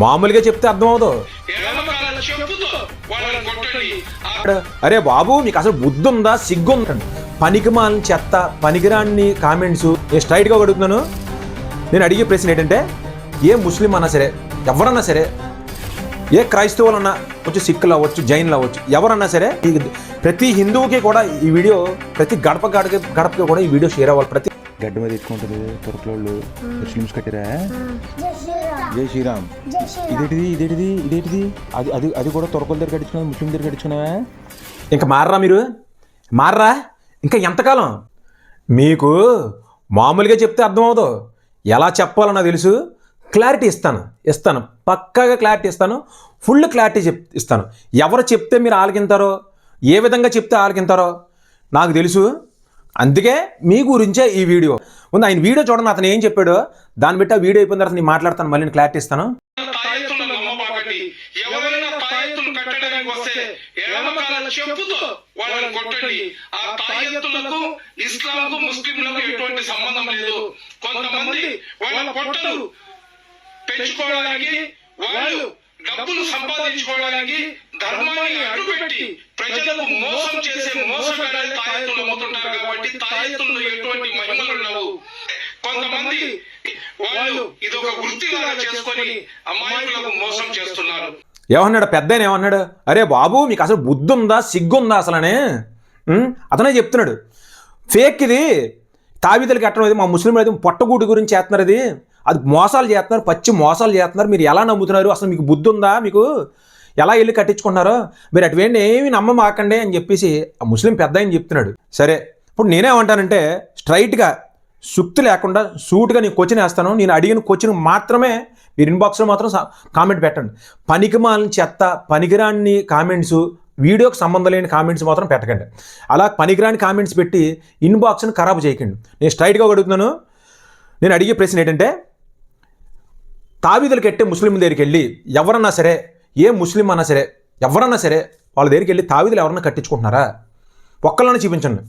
మామూలుగా చెప్తే అర్థం అవదు అరే బాబు మీకు అసలు బుద్ధి ఉందా సిగ్గు ఉందా పనికి మాలని చెత్త పనికిరాని కామెంట్స్ నేను స్ట్రైట్గా అడుగుతున్నాను. నేను అడిగే ప్రశ్న ఏంటంటే ఏ ముస్లిం అన్నా సరే ఎవరన్నా సరే ఏ క్రైస్తవులు అన్నా వచ్చి సిక్కులు అవ్వచ్చు జైన్లు అవ్వచ్చు ఎవరన్నా సరే ఈ ప్రతి హిందువుకి కూడా ఈ వీడియో ప్రతి గడప గడప గడపకి కూడా ఈ వీడియో షేర్ అవ్వాలి. ప్రతి గడ్డ మీద ఎక్కుంటుంది తురకలోళ్ళు ముస్లిమ్స్ కట్టిరా? జై శ్రీరామ్. ఇదేంటిది ఇదేంటిది ఇదేంటిది? అది అది అది కూడా తురకల దగ్గర కట్టించుకున్నావు ముస్లిం దగ్గర కట్టించుకున్నావా? ఇంకా మారరా మీరు? మారరా? ఇంకా ఎంతకాలం? మీకు మామూలుగా చెప్తే అర్థమవుదు. ఎలా చెప్పాలో నాకు తెలుసు. క్లారిటీ ఇస్తాను ఇస్తాను. పక్కాగా క్లారిటీ ఇస్తాను. ఫుల్ క్లారిటీ చెప్ ఇస్తాను. ఎవరు చెప్తే మీరు ఆలకింతారో ఏ విధంగా చెప్తే ఆలకింతారో నాకు తెలుసు. అందుకే మీ గురించే ఈ వీడియో. ఉంది ఆయన వీడియో చూడండి అతను ఏం చెప్పాడు? దాన్ని బట్టి ఆ వీడియో అయిపోయిన తర్వాత నేను మాట్లాడతాను మళ్ళీ నేను క్లారిటీ ఇస్తాను. చెప్పుతో వాళ్ళని కొట్టండి. ఆ తాయెత్తులకు ఇస్లాంకు ముస్లింలకు ఎటువంటి సంబంధం లేదు. కొంతమంది వాళ్ళ పొట్టలు పెంచుకోవడానికి వాళ్ళు డబ్బులు సంపాదించుకోవడానికి ధర్మాన్ని అడ్డుపెట్టి ప్రజలకు మోసం చేసే మోసగాళ్ళ తాయెత్తులు అమ్ముతుంటారు కాబట్టి తాయెత్తుల్లో ఎటువంటి మహిమలు ఉండవు. కొంతమంది వాళ్ళు ఇది ఒక వృత్తిలాగా చేసుకొని అమాయకులకు మోసం చేస్తున్నారు. ఏమన్నాడు? పెద్ద ఏమన్నాడు? అరే బాబు మీకు అసలు బుద్ధి ఉందా సిగ్గు ఉందా అసలనే? అతనే చెప్తున్నాడు. ఫేక్ ఇది. తాబిదలు కట్టడం ఇది? మా ముస్లింలు అయితే పొట్టగూటి గురించి చేస్తున్నారు ఇది. అది మోసాలు చేస్తున్నారు పచ్చి మోసాలు చేస్తున్నారు. మీరు ఎలా నమ్ముతున్నారు? అసలు మీకు బుద్ధి ఉందా మీకు? ఎలా వెళ్ళి కట్టించుకున్నారో? మీరు అటువంటి ఏమి నమ్మమాకండి అని చెప్పేసి ఆ ముస్లిం పెద్ద ఆయన చెప్తున్నాడు. సరే ఇప్పుడు నేనేమంటానంటే స్ట్రైట్గా సుక్తి లేకుండా సూట్గా నేను క్వశ్చన్ వేస్తాను. నేను అడిగిన క్వశ్చన్ మాత్రమే మీరు ఇన్బాక్స్లో మాత్రం కామెంట్ పెట్టండి. పనికిమాలని చెత్త పనికిరాని కామెంట్స్ వీడియోకి సంబంధం లేని కామెంట్స్ మాత్రం పెట్టకండి. అలా పనికిరాని కామెంట్స్ పెట్టి ఇన్బాక్స్ని ఖరాబ్ చేయకండి. నేను స్ట్రైట్గా అడుగుతున్నాను. నేను అడిగే ప్రశ్న ఏంటంటే తావిదులు కట్టే ముస్లిం దగ్గరికి వెళ్ళి ఎవరన్నా సరే ఏ ముస్లిం అన్నా సరే ఎవరన్నా సరే వాళ్ళ దగ్గరికి వెళ్ళి తాబీదులు ఎవరన్నా కట్టించుకుంటున్నారా? ఒక్కళ్ళని చూపించండి.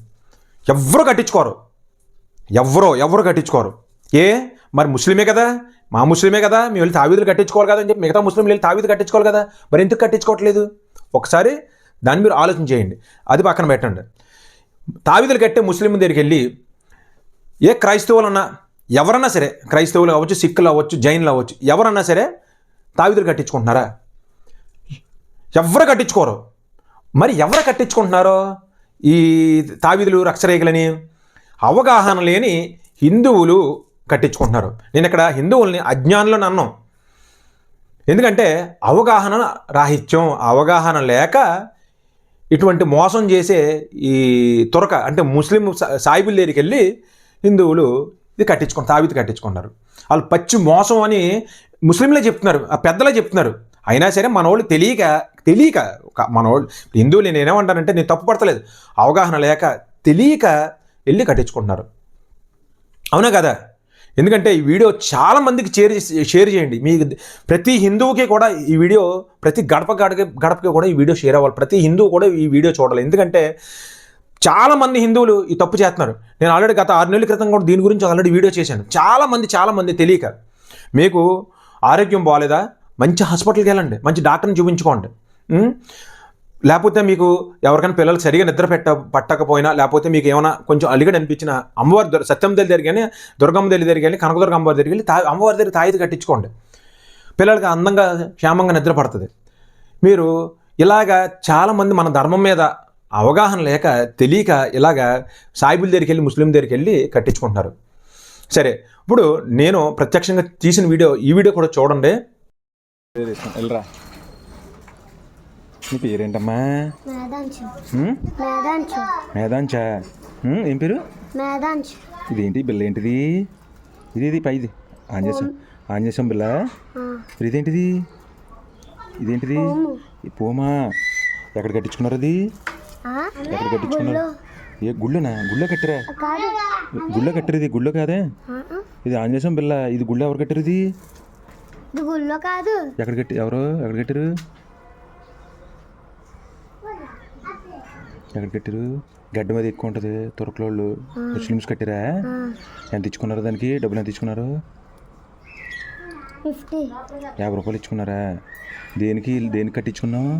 ఎవరు కట్టించుకోరు. ఎవ్వరో ఎవరు కట్టించుకోరు. ఏ? మరి ముస్లిమే కదా? మా ముస్లిమే కదా? మేము వెళ్ళి తావీదులు కట్టించుకోవాలి కదా అని చెప్పి మిగతా ముస్లింలు వెళ్ళి తావీదు కట్టించుకోవాలి కదా? మరి ఎందుకు కట్టించుకోవట్లేదు? ఒకసారి దాన్ని మీరు ఆలోచన చేయండి. అది పక్కన పెట్టండి. తావీదులు కట్టే ముస్లిం దగ్గరికి వెళ్ళి ఏ క్రైస్తవులన్నా ఎవరన్నా సరే క్రైస్తవులు అవ్వచ్చు సిక్కులు అవ్వచ్చు జైన్లు అవ్వచ్చు ఎవరన్నా సరే తావీదులు కట్టించుకుంటున్నారా? ఎవరు కట్టించుకోరు. మరి ఎవరు కట్టించుకుంటున్నారో? ఈ తావీదులు రక్షరేఖలని అవగాహన లేని హిందువులు కట్టించుకుంటున్నారు. నేను ఇక్కడ హిందువుల్ని అజ్ఞానులను అన్నాం. ఎందుకంటే అవగాహన రాహిత్యం అవగాహన లేక ఇటువంటి మోసం చేసే ఈ తురక అంటే ముస్లిం సాయిబుల్ సాయిబుల దగ్గరికి వెళ్ళి హిందువులు ఇది కట్టించుకుంటారు తావితి కట్టించుకుంటున్నారు. వాళ్ళు పచ్చి మోసం అని ముస్లింలే చెప్తున్నారు ఆ పెద్దలే చెప్తున్నారు. అయినా సరే మన వాళ్ళు తెలియక తెలియక మన వాళ్ళు హిందువులు నేను ఏమంటానంటే నేను తప్పు పడతలేదు. అవగాహన లేక తెలియక వెళ్ళి కట్టించుకుంటున్నారు. అవునా కదా? ఎందుకంటే ఈ వీడియో చాలా మందికి షేర్ చేసి- షేర్ చేయండి. మీ ప్రతి హిందువుకి కూడా ఈ వీడియో ప్రతి గడప గడప గడపకి కూడా ఈ వీడియో షేర్ అవ్వాలి. ప్రతి హిందువు కూడా ఈ వీడియో చూడాలి. ఎందుకంటే చాలామంది హిందువులు ఈ తప్పు చేస్తున్నారు. నేను ఆల్రెడీ గత ఆరు నెలల క్రితం కూడా దీని గురించి ఆల్రెడీ వీడియో చేశాను. చాలామంది చాలామంది తెలియక. మీకు ఆరోగ్యం బాగాలేదా మంచి హాస్పిటల్కి వెళ్ళండి. మంచి డాక్టర్ని చూపించుకోండి. లేకపోతే మీకు ఎవరికైనా పిల్లలు సరిగా నిద్ర పెట్ట పట్టకపోయినా లేకపోతే మీకు ఏమైనా కొంచెం అలిగడి అనిపించిన అమ్మవారి సత్యం తల్లి దగ్గరికి కానీ దుర్గమ్మ తల్లి దగ్గరికి వెళ్ళి కనకదుర్గ అమ్మవారి దగ్గరికి వెళ్ళి తా అమ్మవారి దగ్గర తాయిది కట్టించుకోండి. పిల్లలకి అందంగా క్షేమంగా నిద్ర పడుతుంది. మీరు ఇలాగా చాలామంది మన ధర్మం మీద అవగాహన లేక తెలియక ఇలాగా సాయిబుల దగ్గరికి వెళ్ళి ముస్లిం దగ్గరికి వెళ్ళి కట్టించుకుంటున్నారు. సరే ఇప్పుడు నేను ప్రత్యక్షంగా తీసిన వీడియో ఈ వీడియో కూడా చూడండి. వెళ్ళరా. నీ పేరేంటమ్మా మేధాంచు. ఏం పేరు? ఇదేంటి బిల్ల ఏంటిది? ఇది ఇది పైది. ఆంజేసం ఆంజేసం బిల్ల ఇదేంటిది? ఇదేంటిది? పోమా. ఎక్కడ కట్టించుకున్నారు అది? ఎక్కడ కట్టించుకున్నారు? ఏ గుళ్ళోనా? గుళ్ళో కట్టిరా? గుళ్ళో కట్టారు ఇది. గుళ్ళో కాదే? ఇది ఆంజనేయం బిల్ల ఇది గుళ్ళో ఎవరు కట్టారు ఇది? ఇది గుళ్ళో కాదు. ఎక్కడ కట్టి ఎవరు? ఎక్కడ కట్టారు? ఎక్కడ కట్టారు గడ్డ మీద ఎక్కువ ఉంటుంది తురకలోళ్ళు ముస్లిమ్స్ కట్టిరా ఎంత ఇచ్చుకున్నారు దానికి డబ్బులు ఎంత ఇచ్చుకున్నారు యాభై రూపాయలు ఇచ్చుకున్నారా దేనికి దేనికి కట్టించుకున్నావు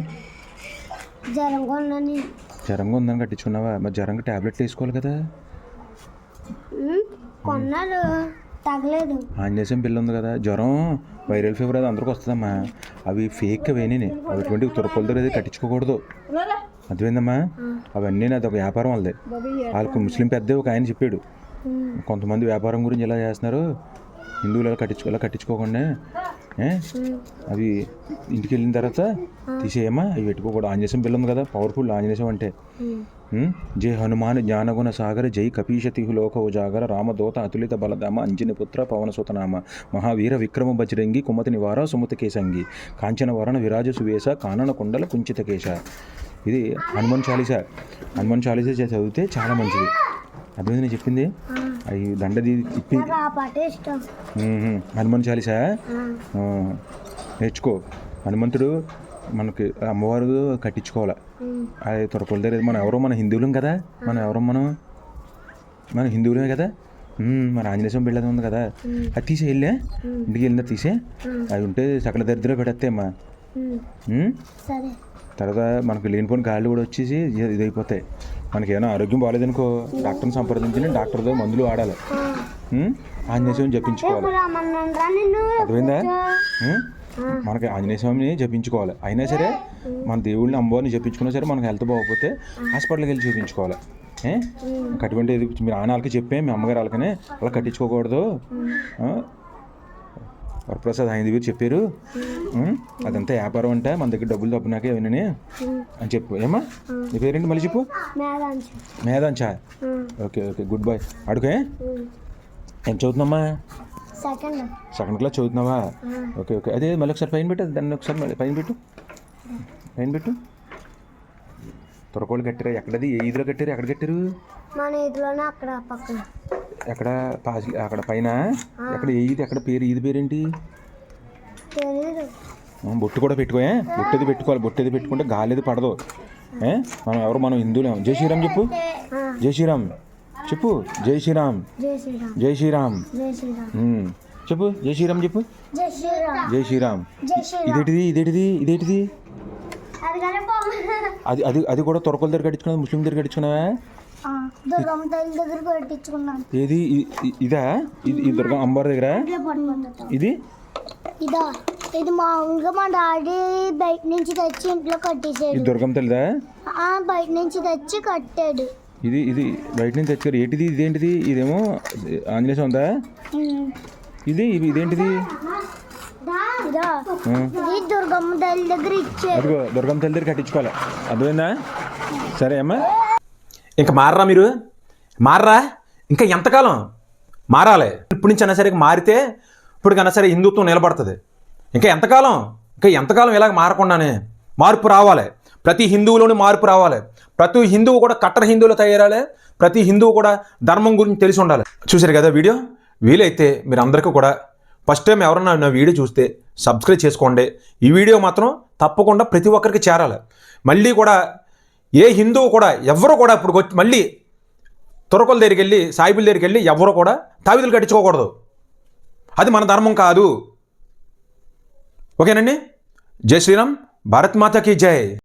జ్వరంగా ఉందని కట్టించుకున్నావా మరి జ్వరంగా ట్యాబ్లెట్లు వేసుకోవాలి కదా కొన్నారు తగలేదు ఆంజనేయం బిల్ ఉంది కదా జ్వరం వైరల్ ఫీవర్ అది అందరికి వస్తుందమ్మా అవి ఫేక్ అవేనే అవి ఎటువంటి తురపలతో అది కట్టించుకోకూడదు అర్థమైందమ్మా? అవన్నీ నాది ఒక వ్యాపారం వాళ్ళది. వాళ్ళకు ముస్లిం పెద్ద ఒక ఆయన చెప్పాడు. కొంతమంది వ్యాపారం గురించి ఇలా చేస్తున్నారు హిందువులు ఇలా కట్టించుకో ఇలా కట్టించుకోకుండా? అవి ఇంటికి వెళ్ళిన తర్వాత తీసేయమ్మా. అవి పెట్టుకోకూడదు. ఆంజనేయం ఉంది కదా పవర్ఫుల్ ఆంజనేయం అంటే? జై హనుమాన్ జ్ఞానగుణ సాగర జై కపీశతిహు లోక ఉజాగర రామదూత అతులిత బలధామ అంజని పుత్ర పవన సుతనామ మహావీర విక్రమ బజరంగి కుమతి నివార సుమతి కేసంగి కాంచన వరణ విరాజ సువేశ కానన కుండల కుంచిత కేశ. ఇది హనుమాన్ చాలీస. హనుమాన్ చాలీస చదివితే చాలా మంచిది. అర్థమైంది నేను చెప్పింది? అవి దండది ఇప్పి. హనుమాన్ చాలీసా? నేర్చుకో. హనుమంతుడు మనకి అమ్మవారు కట్టించుకోవాలి? అది తొరకొల దగ్గర మనం ఎవరో మన హిందువులం కదా? మనం ఎవరో మనం మన హిందువులమే కదా? మన ఆంజనేయ బిళ్ళది ఉంది కదా? అది తీసే వెళ్ళే. ఇంటికి వెళ్ళిన తీసే? అవి ఉంటే సకల దరిద్రం పెడతాయి అమ్మా. తర్వాత మనకు లేనిపోయిన గాళ్ళు కూడా వచ్చేసి ఇది- ఇదైపోతాయి. మనకి ఏమైనా ఆరోగ్యం బాగాలేదనుకో డాక్టర్ని సంప్రదించి డాక్టర్తో మందులు వాడాలి? ఆంజనేయ స్వామిని జపించుకోవాలి. అర్థమైందా? మనకి ఆంజనేయ స్వామిని జపించుకోవాలి. అయినా సరే మన దేవుళ్ళని అమ్మవారిని జపించుకున్నా సరే మనకు హెల్త్ బాగోకపోతే హాస్పిటల్కి వెళ్ళి చూపించుకోవాలి? అటువంటి ఇది మీ నాన్న వాళ్ళకి చెప్పే మీ అమ్మగారు వాళ్ళకనే అలా కట్టించుకోకూడదు? వరప్రసాద్ ఆయన దగ్గర చెప్పారు? అదంతా వ్యాపారం అంటే. మన దగ్గర డబ్బులు తప్పినాకే వినని అని చెప్పు. ఏమా నీ పేరేంటి మళ్ళీ చెప్పు? మేధాంచు. Okay okay. Good boy. అడుగే ఏం? చదువుతున్నామ్మా? సెకండ్. క్లాస్ చదువుతున్నావా? Okay okay. అదే మళ్ళీ ఒకసారి పైన పెట్టు. దాన్ని ఒకసారి మళ్ళీ పైన పెట్టు. పైన పెట్టు. తొరకోళ్ళు కట్టారు? ఎక్కడది? ఏ ఈదులో కట్టారు? ఎక్కడ కట్టారు? మన ఇదిలోనే అక్కడ పక్కన. ఎక్కడ పాసి అక్కడ పైన? ఎక్కడ ఏ ఈది ఎక్కడ పేరు ఈది పేరేంటి? బొట్టు కూడా పెట్టుకోయా బొట్టది పెట్టుకోవాలి బొట్టది పెట్టుకుంటే గాలిది పడదు. ఏ? మనం ఎవరు మనం హిందువులేం జై శ్రీరామ్ చెప్పు. జై శ్రీరామ్. చెప్పు. జై శ్రీరామ్. జై శ్రీరామ్. చెప్పు. జై శ్రీరామ్ చెప్పు. జై శ్రీరామ్. ఇదేంటిది ఇదేంటిది ఇదేంటిది? అది అది అది కూడా తొరకల దగ్గర కట్టించుకున్నది ముస్లిం దగ్గర కట్టించుకున్నావా ఆ, దుర్గమ్మ తల్లి దగ్గర పెట్టించుకున్నాను. ఏది? ఇదా? ఇది దుర్గా అమ్మవారి దగ్గర? ఇది? ఇదా? ఇది మామూలుగా మా డాడీ బయట నుంచి తెచ్చి ఇంట్లో కట్టేసాడు. దుర్గం తల్లిదా? ఆ, బయట నుంచి తెచ్చి కట్టాడు. ఇది ఇది బయట నుంచి తెచ్చారు ఏంటిది? ఇదేంటిది? ఇదేమో ఆంజనేయ ఉందా. ఇది ఇది ఇదేంటిది? ఇదా. దుర్గమ్మ తల్లి దగ్గర ఇచ్చారు. అదిగో దుర్గం తల్లి దగ్గర కట్టించుకోవాలి. అర్థమైందా? సరే అమ్మా. ఇంకా మారరా మీరు? మారరా? ఇంకా ఎంతకాలం? మారాలి. ఇప్పటి నుంచి అయినా సరే మారితే ఇప్పటికైనా సరే హిందుత్వం నిలబడుతుంది. ఇంకా ఎంతకాలం? ఇంకా ఎంతకాలం ఇలాగ మారకుండానే మార్పు రావాలి. ప్రతి హిందువులోని మార్పు రావాలి. ప్రతి హిందువు కూడా కట్టర హిందువులు తయారాలి ప్రతి హిందువు కూడా ధర్మం గురించి తెలిసి ఉండాలి. చూశారు కదా వీడియో? వీలైతే మీరు అందరికీ కూడా ఫస్ట్ టైం ఎవరన్నా నా వీడియో చూస్తే సబ్స్క్రైబ్ చేసుకోండి. ఈ వీడియో మాత్రం తప్పకుండా ప్రతి ఒక్కరికి చేరాలి. మళ్ళీ కూడా ఏ హిందువు కూడా ఎవరు కూడా ఇప్పుడు వచ్చి మళ్ళీ తురకల దగ్గరికి వెళ్ళి సాయిబుల దగ్గరికి వెళ్ళి ఎవరు కూడా తావిదులు కట్టించుకోకూడదు. అది మన ధర్మం కాదు. ఓకేనండి? జై శ్రీరామ్. భారత్ మాతకి జై.